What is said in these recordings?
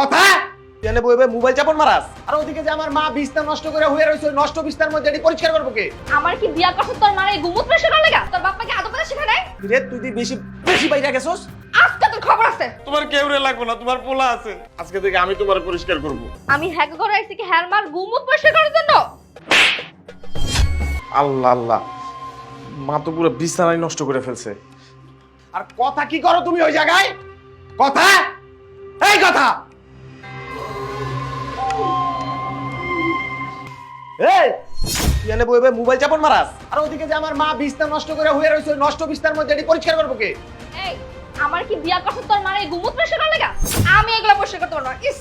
কথা? এনে বইবে মোবাইল চাপন মারাস। আর ওদিকে যে আমার মা বিছনা নষ্ট করে হয়ে ওই নষ্ট বিছনার মধ্যে এটি পরিষ্কার করব কে? আমার কি বিয়া করছ তোর মারে গুমুত প্রেশার করা লাগা? তোর বাপ্পাকে আদব করে শেখা নাই? রে তুই বেশি বেশি বাইরা গেছস? আজকে তোর খবর আছে। তোমার কেউ রে লাগবে না তোমার পোলা আছে। আজকে থেকে আমি তোমার পরিষ্কার করব। আমি হ্যাক করে আইছি কি হ্যার মার গুমুত প্রেশার করার জন্য? আল্লাহ আল্লাহ। মা তো পুরো বিছানাই নষ্ট করে ফেলছে। আর কথা কি করো তুমি ওই জায়গায়? কথা? এই কথা! এই এনে বইবে মোবাইল চাপন মারাস। আর ওদিকে যে আমার মা বিছনা নষ্ট করে হয়ে ওই নষ্ট বিছনার মধ্যে এটি পরিষ্কার করব কে? এই আমার কি বিয়া তোর মারে গুমুত লাগা? আমি এগুলা পরিষ্কার করতে পারব না। ইস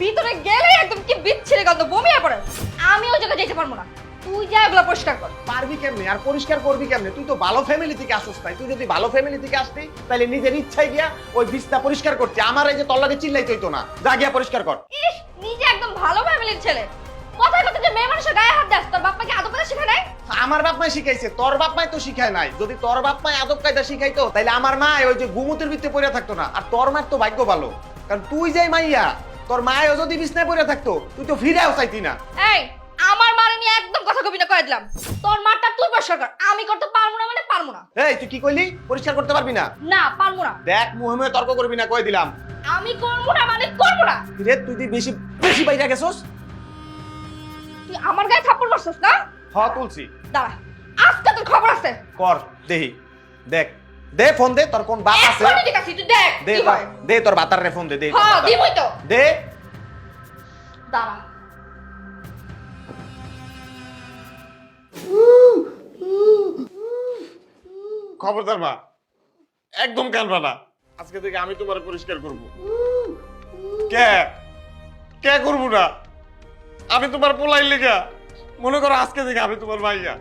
ভিতরে গেলে একদম কি বিচ্ছিরি গন্ধ বমি পড়ে। আমি ওই জায়গায় যেতে পারব না। তুই যা এগুলা পরিষ্কার কর। পারবি কেমনে? আর পরিষ্কার করবি কেমনে? তুই তো ভালো ফ্যামিলি থেকে আসছিস তাই। তুই যদি ভালো ফ্যামিলি থেকে আসতি তাহলে নিজের ইচ্ছায় গিয়া ওই বিছনা পরিষ্কার করতে। আমার এই যে তল্লাকে চিল্লাই চইতো না। যা গিয়া পরিষ্কার কর। ইস নিজে একদম ভালো ফ্যামিলির ছেলে। কথায় কথা যে মেয়ে মানুষের গায়ে হাত দেয় তোর বাপ্পাকে আদব করে শেখা নাই? আমার বাপ মাই শিখাইছে তোর বাপ মাই তো শিখায় নাই। যদি তোর বাপ মাই আদব কায়দা শিখাইতো তাহলে আমার মা ওই যে গুমুতের ভিতরে পড়ে থাকতো না। আর তোর মার তো ভাগ্য ভালো। কারণ তুই যাই মাইয়া তোর মায়ও যদি বিছনায় পড়ে থাকতো তুই তো ফিরেও চাইতি না। এই আমার মারে নিয়ে একদম কথা কবি না কয়ে দিলাম। তোর মারটা তুই পরিষ্কার কর আমি করতে পারব না মানে পারব না। এই তুই কি কইলি? পরিষ্কার করতে পারবি না? না পারব না। দেখ মুহে তর্ক করবি না কই দিলাম। আমি করব না মানে করব না। রে তুই তুই বেশি বেশি বাইরা গেছস? তুই আমার গায়ে থাপ্পড় মারছিস না? হ তুলছি। দাঁড়া আজকে তোর খবর আছে। কর দেহি। দেখ দে ফোন দে তোর কোন বাপ আছে? এক্ষুনি ঠিক আছে তুই দেখ দে কি তোর- হয়। দে তোর বাতার রে ফোন দে দে হ্যাঁ। দিবই তো। দে। দাঁড়া। খবরদার মা একদম কানবা না আজকে থেকে আমি তোমার পরিষ্কার করব। কে? কে করব না? আমি তোমার পোলাই লেগা। মনে করো আজকে থেকে আমি তোমার ভাইয়া।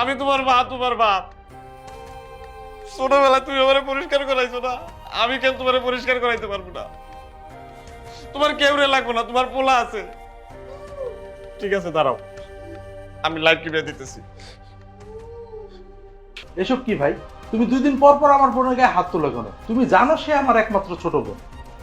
আমি তোমার মা, তোমার বাপ। ছোটবেলায় তুমি আমার পরিষ্কার করাইছো না, আমি কেন তোমার পরিষ্কার করাইতে পারব না? তোমার কেউ রে লাগবো না, তোমার পোলা আছে। ঠিক আছে, দাঁড়াও। আমি লাইট কিনে দিতেছি। এসব কি ভাই? তুমি দুই দিন পর পর আমার বোনের গায়ে হাত তুলে কেন? তুমি জানো সে আমার একমাত্র ছোট বোন।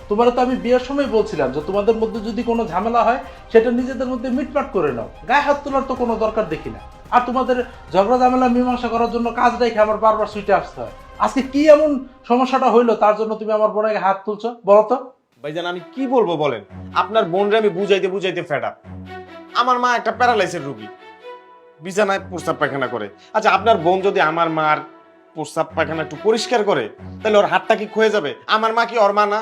তোমার তো আমি বিয়ের সময় বলছিলাম যে তোমাদের মধ্যে যদি কোনো ঝামেলা হয়, সেটা নিজেদের মধ্যে মিটমাট করে নাও। গায়ে হাত তোলার তো কোনো দরকার দেখি না। আর তোমাদের ঝগড়া ঝামেলা মীমাংসা করার জন্য কাজ রেখে আমার বারবার সুইটে আসতে হয়। আজকে কি এমন সমস্যাটা হইল তার জন্য তুমি আমার বোনের হাত তুলছো? বলো তো। ভাইজান, আমি কি বলব বলেন? আপনার বোনরে আমি বুঝাইতে বুঝাইতে ফেডা আমার মা একটা প্যারালাইসের রোগী। বিছানায় প্রস্তাব পায়খানা করে। আচ্ছা আপনার বোন যদি আমার মার প্রস্তাব পায়খানা একটু পরিষ্কার করে, তাহলে ওর হাতটা কি ক্ষয়ে যাবে? আমার মা কি ওর মা না?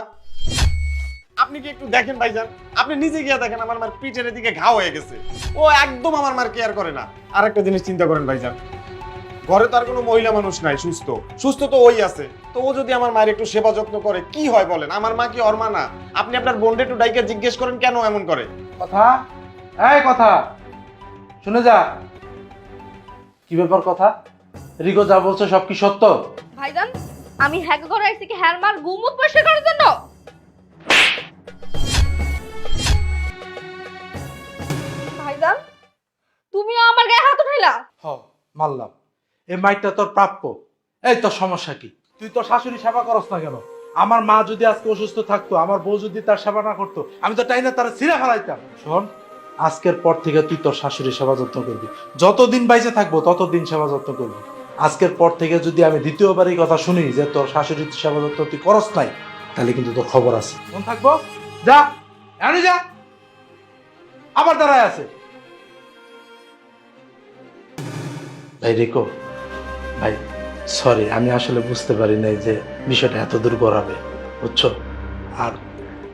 আপনি কি একটু দেখেন ভাইজান? আপনি নিজে গিয়ে দেখেন আমার মার পিঠের দিকে ঘা হয়ে গেছে। ও একদম আমার মার কেয়ার করে না। আর একটা জিনিস চিন্তা করেন ভাইজান। ঘরে তো আর কোনো মহিলা মানুষ নাই সুস্থ। সুস্থ তো ওই আছে। তো ও যদি আমার মায়ের একটু সেবা যত্ন করে কি হয় বলেন? আমার মা কি ওর মা না? আপনি আপনার বোনকে একটু ডাইকে জিজ্ঞেস করেন কেন এমন করে? কথা? এই কথা! শুনে যা। কি ব্যাপার কথা? রিকো যা বলছে সব কি সত্য? ভাইজান আমি হ্যাক করে আইছি কি হ্যার মার গুমুত পরিষ্কার করার জন্য? হ মানলাম এই মাইকটা তোর প্রাপ্য। এই তোর সমস্যা কি? তুই তোর শাশুড়ি সেবা করস না কেন? আমার মা যদি আজকে অসুস্থ থাকতো, আমার বউ যদি তার সেবা না করতো, আমি তো টাইনা তারা ছিঁড়ে ফেলাইতাম। শোন, আজকের পর থেকে তুই তোর শাশুড়ির সেবা যত্ন করবি। যতদিন বাইচে থাকব, ততদিন সেবা যত্ন করবি। আজকের পর থেকে যদি আমি দ্বিতীয়বার এই কথা শুনি যে তোর শাশুড়ির সেবা যত্ন তুই করস নাই, তাহলে কিন্তু তোর খবর আছে। মন থাকব? যা, এখনই যা। আবার দাঁড়ায় আছে। ভাই, রেকো, ভাই সরি আমি আসলে বুঝতে পারি নাই যে বিষয়টা এত দূর গড়াবে, বুঝছ? আর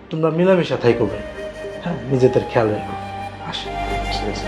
তোমরা মিলামিশা থাইকো ভাই হ্যাঁ? নিজেদের খেয়াল রেখো। আসে, ঠিক আছে।